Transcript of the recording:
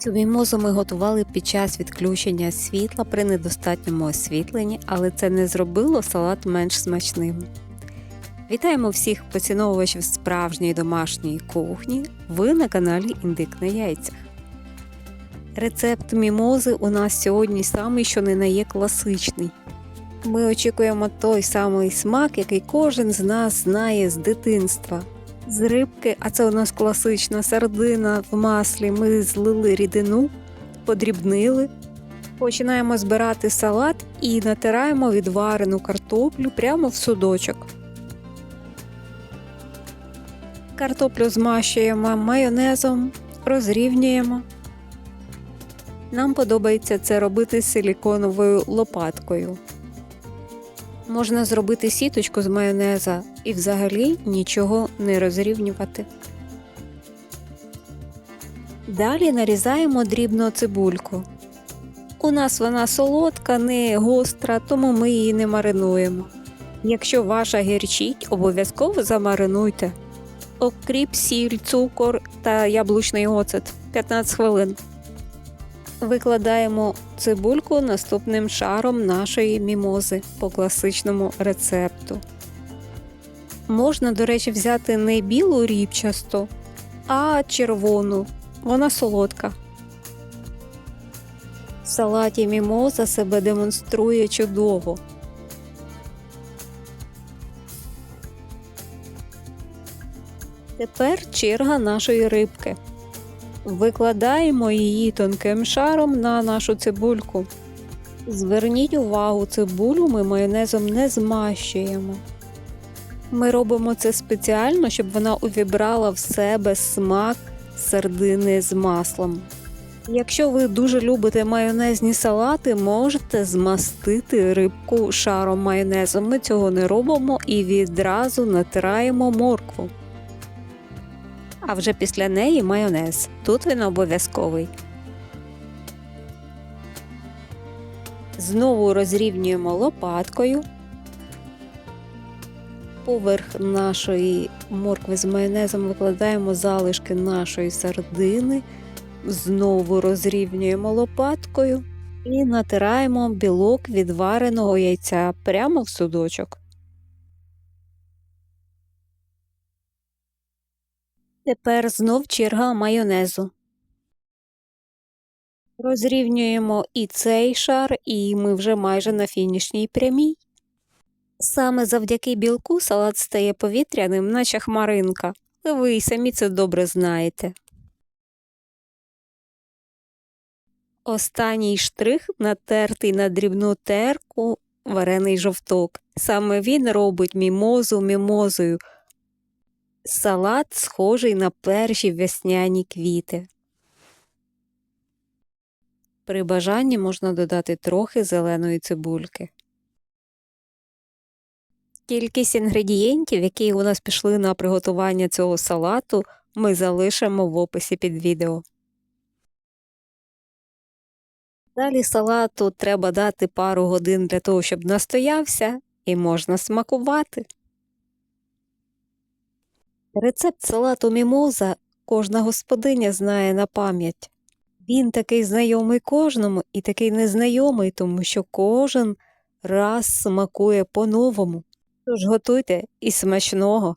Цю мімозу ми готували під час відключення світла при недостатньому освітленні, але це не зробило салат менш смачним. Вітаємо всіх поціновувачів справжньої домашньої кухні. Ви на каналі Індик на яйцях. Рецепт мімози у нас сьогодні самий, що не на є класичний. Ми очікуємо той самий смак, який кожен з нас знає з дитинства. З рибки, а це у нас класична сардина в маслі. Ми злили рідину, подрібнили. Починаємо збирати салат і натираємо відварену картоплю прямо в судочок. Картоплю змащуємо майонезом, розрівнюємо. Нам подобається це робити силіконовою лопаткою. Можна зробити сіточку з майонеза і взагалі нічого не розрівнювати. Далі нарізаємо дрібно цибульку. У нас вона солодка, не гостра, тому ми її не маринуємо. Якщо ваша гірчить, обов'язково замаринуйте. Окріп, сіль, цукор та яблучний оцет 15 хвилин. Викладаємо цибульку наступним шаром нашої мімози по класичному рецепту. Можна, до речі, взяти не білу ріпчасту, а червону. Вона солодка. В салаті мімоза себе демонструє чудово. Тепер черга нашої рибки. Викладаємо її тонким шаром на нашу цибульку. Зверніть увагу, цибулю ми майонезом не змащуємо. Ми робимо це спеціально, щоб вона увібрала в себе смак сардини з маслом. Якщо ви дуже любите майонезні салати, можете змастити рибку шаром майонезу. Ми цього не робимо і відразу натираємо моркву а вже після неї майонез. Тут він обов'язковий. Знову розрівнюємо лопаткою. Поверх нашої моркви з майонезом викладаємо залишки нашої сардини, знову розрівнюємо лопаткою і натираємо білок відвареного яйця прямо в судочок. Тепер знов черга майонезу. Розрівнюємо і цей шар, і ми вже майже на фінішній прямій. Саме завдяки білку салат стає повітряним, наче хмаринка. Ви й самі це добре знаєте. Останній штрих натертий на дрібну терку варений жовток. Саме він робить мімозу мімозою. Салат схожий на перші весняні квіти. При бажанні можна додати трохи зеленої цибульки. Кількість інгредієнтів, які у нас пішли на приготування цього салату, ми залишимо в описі під відео. Далі салату треба дати пару годин для того, щоб настоявся, і можна смакувати. Рецепт салату мімоза кожна господиня знає на пам'ять. Він такий знайомий кожному і такий незнайомий, тому що кожен раз смакує по-новому. Тож готуйте і смачного!